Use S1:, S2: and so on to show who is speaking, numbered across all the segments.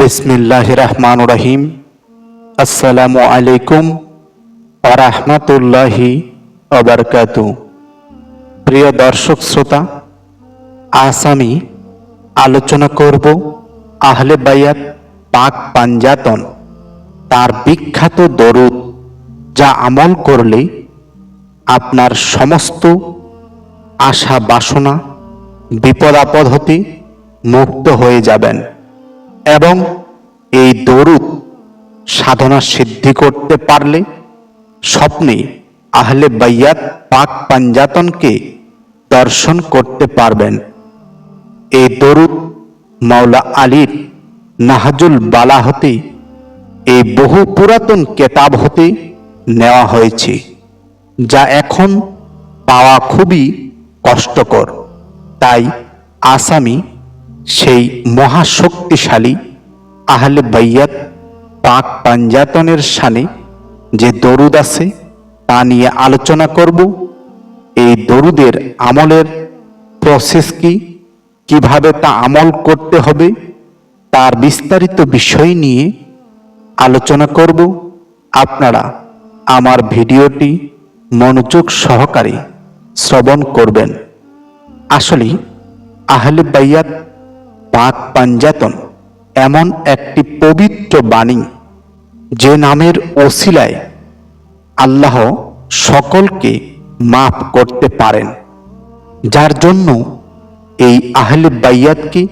S1: বিসমিল্লাহ রহমান রহিম আসসালামু আলাইকুম আরহামতুল্লাহি অবরকাত প্রিয় দর্শক শ্রোতা, আজ আমি আলোচনা করব আহলে বায়াত পাক পাঞ্জাতন, তার বিখ্যাত দরুদ, যা আমল করলে আপনার সমস্ত আশা বাসনা বিপদ আপদ হতে মুক্ত হয়ে যাবেন। এবং এই দরুদ সাধনা সিদ্ধি করতে পারলে স্বপ্নে আহলে বাইয়াত পাক পাঞ্জাতনকে দর্শন করতে পারবেন। এই দরুদ মাওলা আলীর নাহাজুল বালা হতে, এই বহু পুরাতন কেতাব হতে নেওয়া হয়েছে, যা এখন পাওয়া খুবই কষ্টকর। তাই আসামি সেই মহাশক্তিশালী আহলে বাইয়াত পাক পাঞ্জাতনের সানে যে দরুদ আছে তা নিয়ে আলোচনা করব। এই দরুদের আমলের প্রসেস কি? কীভাবে তা আমল করতে হবে? তার বিস্তারিত বিষয় নিয়ে আলোচনা করব। আপনারা আমার ভিডিওটি মনোযোগ সহকারে শ্রবণ করবেন। আসলে আহলে বাইয়াত পাক পাঞ্জাতন এমন একটি পবিত্র বাণী যে নামের ওসিলায় আল্লাহ সকলকে মাফ করতে পারেন, যার জন্য এই আহলে বাইয়াতকে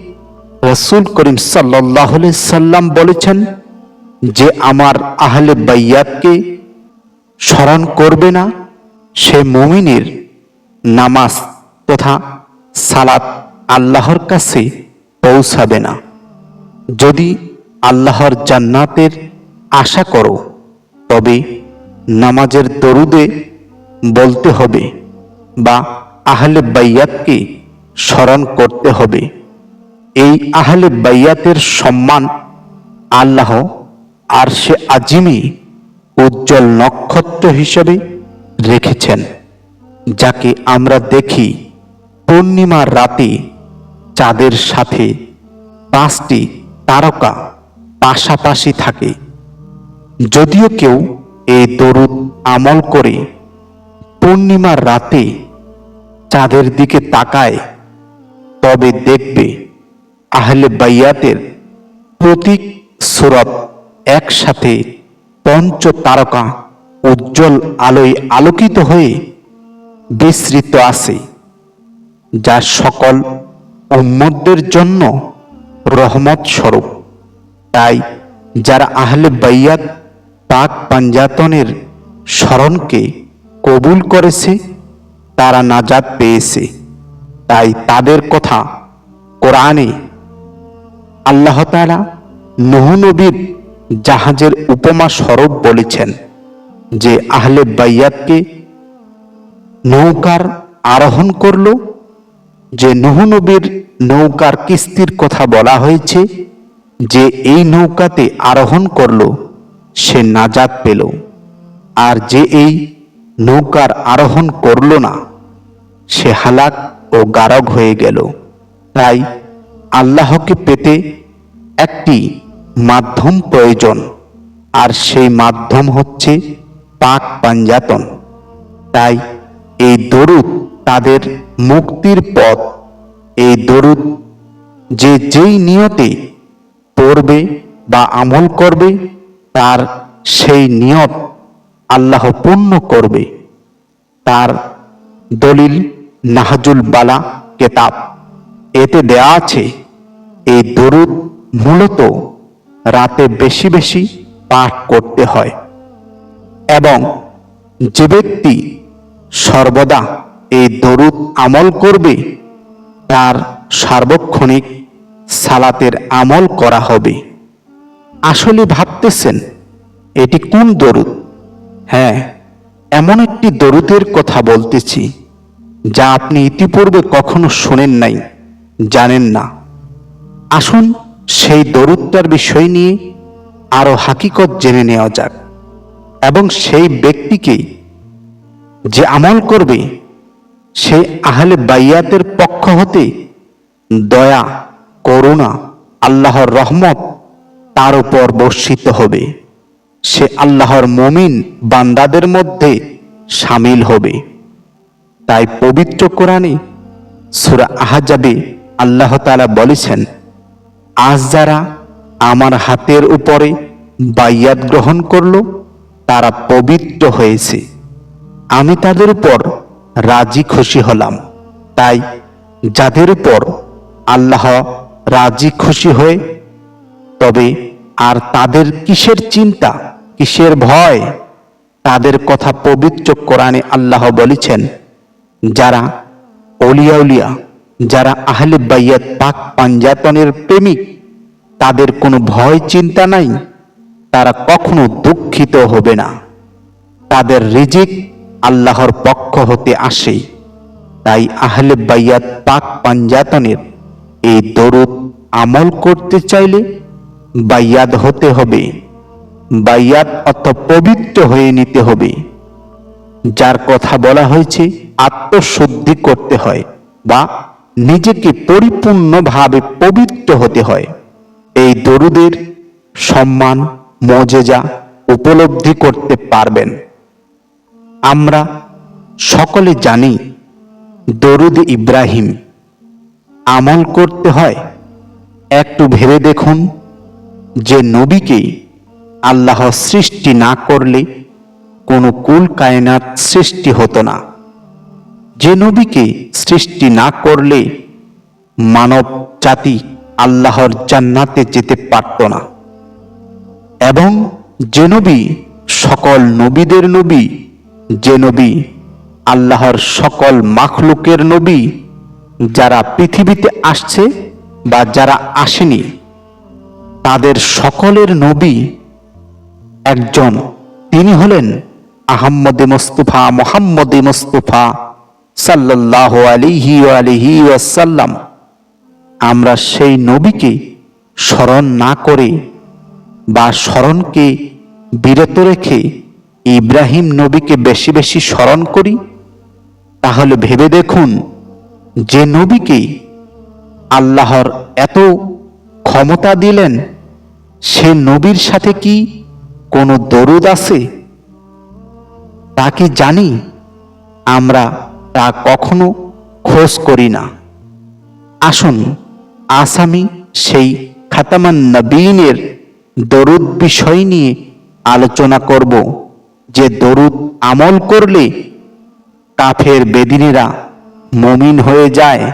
S1: রসুল করিম সাল্লাহ সাল্লাম বলেছেন যে আমার আহলে বাইয়াতকে স্মরণ করবে না সে মুমিনের নামাজ তথা সালাত আল্লাহর কাছে পৌঁছাবে না। যদি আল্লাহর জান্নাতের আশা করো, তবে নামাজের দরুদে বলতে হবে বা আহলে বাইয়াতকে স্মরণ করতে হবে। এই আহলে বাইয়াতের সম্মান আল্লাহ আর সে আজিমে উজ্জ্বল নক্ষত্র হিসেবে রেখেছেন, যাকে আমরা দেখি পূর্ণিমার রাতে চাঁদের সাথে পাঁচটি তারকা পাশাপাশি থাকে। যদিও কেউ এই দরুদ আমল করে পূর্ণিমার রাতে চাঁদের দিকে তাকায়, তবে দেখবে আহলে বাইয়াতের প্রতীক সুরত একসাথে পঞ্চ তারকা উজ্জ্বল আলোয় আলোকিত হয়ে বিস্তৃত আছে, যা সকল উম্মতদের জন্য রহমত স্বরূপ। তাই যারা আহলে বাইয়াত, পাক পাঞ্জাতনের স্মরণকে কবুল করেছে, তারা নাজাত পেয়েছে। তাই তাদের কথা কোরআনে আল্লাহ তাআলা নূহ নবীর জাহাজের উপমা স্বরূপ বলেছেন যে আহলে বাইয়াতকে নৌকার আরোহণ করল যে নবীর নৌকার কিস্তির কথা বলা হয়েছে, যে এই নৌকাতে আরোহণ করল, সে নাজাত পেল। আর যে এই নৌকার আরোহণ করল না, সে হালাক ও গারক হয়ে গেল। তাই আল্লাহকে পেতে একটি মাধ্যম প্রয়োজন, আর সেই মাধ্যম হচ্ছে পাক পাঞ্জাতন। তাই এই দরুদ তাদের মুক্তির পথ। এই দরুদ যে যেই নিয়তে পড়বে বা আমল করবে, তার সেই নিয়ত আল্লাহ পূর্ণ করবে। তার দলিল নাহাজুল বালা কেতাব। এতে দেয়া আছে, এই দরুদ মূলত রাতে বেশি বেশি পাঠ করতে হয় এবং যে ব্যক্তি সর্বদা এই দরুদ আমল করবে, তার সার্বক্ষণিক সালাতের আমল করা হবে। আসলে ভাবতেছেন, এটি কোন দরুদ? হ্যাঁ এমন একটি দরুদের কথা বলতেছি, যা আপনি ইতিপূর্বে কখনো শোনেন নাই, জানেন না। আসুন সেই দরুদটার বিষয় নিয়ে আরও হাকিকত জেনে নেওয়া যাক, এবং সেই ব্যক্তিকেই যে আমল করবে সে আহলে বাইয়াতের পক্ষ হতে দয়া, করুণা, আল্লাহর রহমত তার উপর বর্ষিত হবে। সে আল্লাহর মমিন বান্দাদের মধ্যে সামিল হবে। তাই পবিত্র কোরআনে সুরা আহাজাবে আল্লাহ তাআলা বলেছেন, আজ যারা আমার হাতের উপরে বাইয়াত গ্রহণ করল, তারা পবিত্র হয়েছে। আমি তাদের উপর রাজি খুশি হলাম। তাই যাদের উপর আল্লাহ রাজি খুশি হয়ে, তবে আর তাদের কিসের চিন্তা, কিসের ভয়? তাদের কথা পবিত্র কোরআনে আল্লাহ বলেছেন, যারা অলিয়া উলিয়া যারা আহলে বাইয়াত পাক পাঞ্জাতনের প্রেমিক, তাদের কোনো ভয় চিন্তা নাই, তারা কখনো দুঃখিত হবে না। তাদের রিজিক আল্লাহর পক্ষ হতে আসে। তাই আহলে বাইয়াত পাক পাঞ্জাতনের এই দরুদ আমল করতে চাইলে বাইয়াত হতে হবে। বাইয়াত অর্থ পবিত্র হয়ে নিতে হবে। যার কথা বলা হয়েছে, আত্মশুদ্ধি করতে হয় বা নিজেকে পরিপূর্ণভাবে পবিত্র হতে হয়। এই দরুদের সম্মান মজেজা উপলব্ধি করতে পারবেন। আমরা সকলে জানি, দরুদ ইব্রাহিম, আমল করতে হয়। একটু ভেবে দেখুন যে নবীকে আল্লাহ সৃষ্টি না করলে কোনো কুল কায়নাত সৃষ্টি হতো না। যে নবীকে সৃষ্টি না করলে মানব জাতি আল্লাহর জান্নাতে যেতে পারত না। এবং যে নবী সকল নবীদের নবী যে নবী আল্লাহর সকল মাখলুকের নবী যারা পৃথিবীতে আসছে বা যারা আসেনি, তাদের সকলের নবী একজন। তিনি হলেন আহম্মদে মুস্তফা, মোহাম্মদে মুস্তফা সাল্লাহ আলিহি আলিহি ওয়াসাল্লাম। আমরা সেই নবীকে স্মরণ না করে বা স্মরণকে বিরত রেখে ইব্রাহিম নবীকে বেশি বেশি স্মরণ করি, তাহলে ভেবে দেখুন যে নবীকে আল্লাহর এত ক্ষমতা দিলেন, সে নবীর সাথে কি কোনো দরুদ আছে? তা কি জানি আমরা তা কখনো খোঁজ করি না। আসুন, আসামি সেই খাতামান নবীনের দরুদ বিষয় নিয়ে আলোচনা করব। যে দরুদ আমল করলে কাফের বেদিনীরা মমিন হয়ে যায়,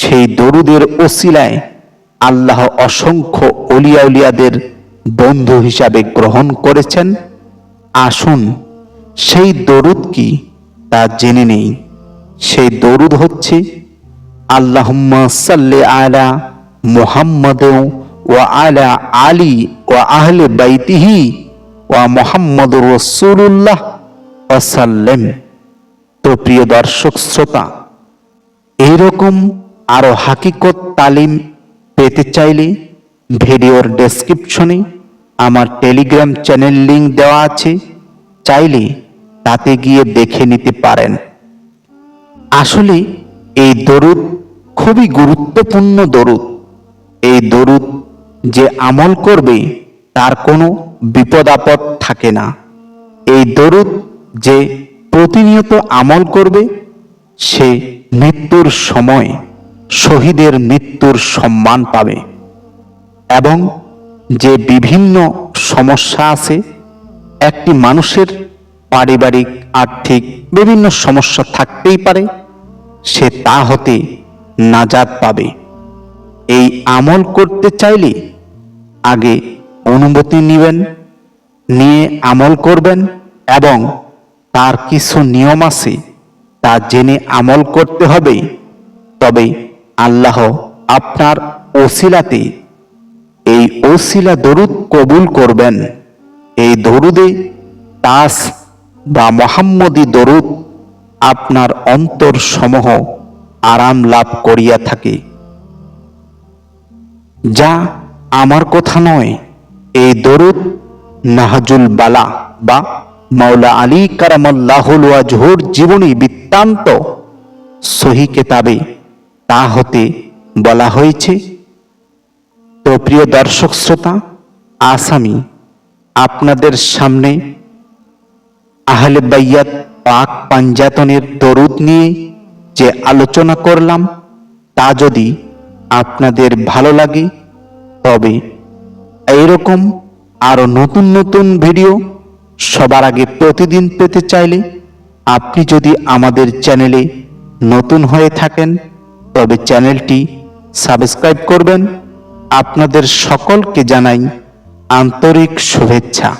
S1: সেই দরুদের ওসিলায় আল্লাহ অসংখ্য অলিয়া উলিয়াদের বন্ধু হিসাবে গ্রহণ করেছেন। আসুন, সেই দরুদ কি তা জেনে নেই। সেই দরুদ হচ্ছে, আল্লাহুম্মা সাল্লি আলা মুহাম্মদ ওয়া আলা আলী ও আহলে বাইতিহি মুহাম্মদ রসুল্লাহ ওয়াসাল্লাম। তো প্রিয় দর্শক শ্রোতা এইরকম আরও হাকিকত তালিম পেতে চাইলে ভিডিওর ডেসক্রিপশনে আমার টেলিগ্রাম চ্যানেল লিংক দেওয়া আছে, চাইলে তাতে গিয়ে দেখে নিতে পারেন। আসলে এই দরুদ খুবই গুরুত্বপূর্ণ দরুদ। এই দরুদ যে আমল করবে, তার কোনো বিপদ আপদ থাকে না। এই দরুদ যে প্রতিনিয়ত আমল করবে, সে মৃত্যুর সময় শহীদের মৃত্যুর সম্মান পাবে এবং যে বিভিন্ন সমস্যা আছে, একটি মানুষের পারিবারিক, আর্থিক বিভিন্ন সমস্যা থাকতেই পারে, সে তা হতে নাজাদ পাবে। এই আমল করতে চাইলে আগে অনুমতি নেবেন, নিয়ে আমল করবেন এবং তার কিছু নিয়ম আছে তা জেনে আমল করতে হবে। তবে আল্লাহ আপনার ওসিলাতে এই ওসিলা দরুদ কবুল করবেন। এই দরুদে তাস বা মোহাম্মদী দরুদ আপনার অন্তর সমূহ আরাম লাভ করিয়া থাকে। যা আমার কথা নয় এই দরুদ নাহাজুল বালা বা মাওলা আলী কারামাল্লাহুল ওয়াজহুর জীবনী বৃত্তান্ত সহি কেতাবে তা হতে বলা হয়েছে। তো প্রিয় দর্শক শ্রোতা, আজ আমি আপনাদের সামনে আহলে বাইয়াত পাক পাঞ্জাতনের দরুদ নিয়ে যে আলোচনা করলাম, তা যদি আপনাদের ভালো লাগে, তবে এইরকম আরও নতুন নতুন ভিডিও সবার আগে প্রতিদিন পেতে চাইলে আপনি যদি আমাদের চ্যানেলে নতুন হয়ে থাকেন, তবে চ্যানেলটি সাবস্ক্রাইব করবেন। আপনাদের সকলকে জানাই আন্তরিক শুভেচ্ছা।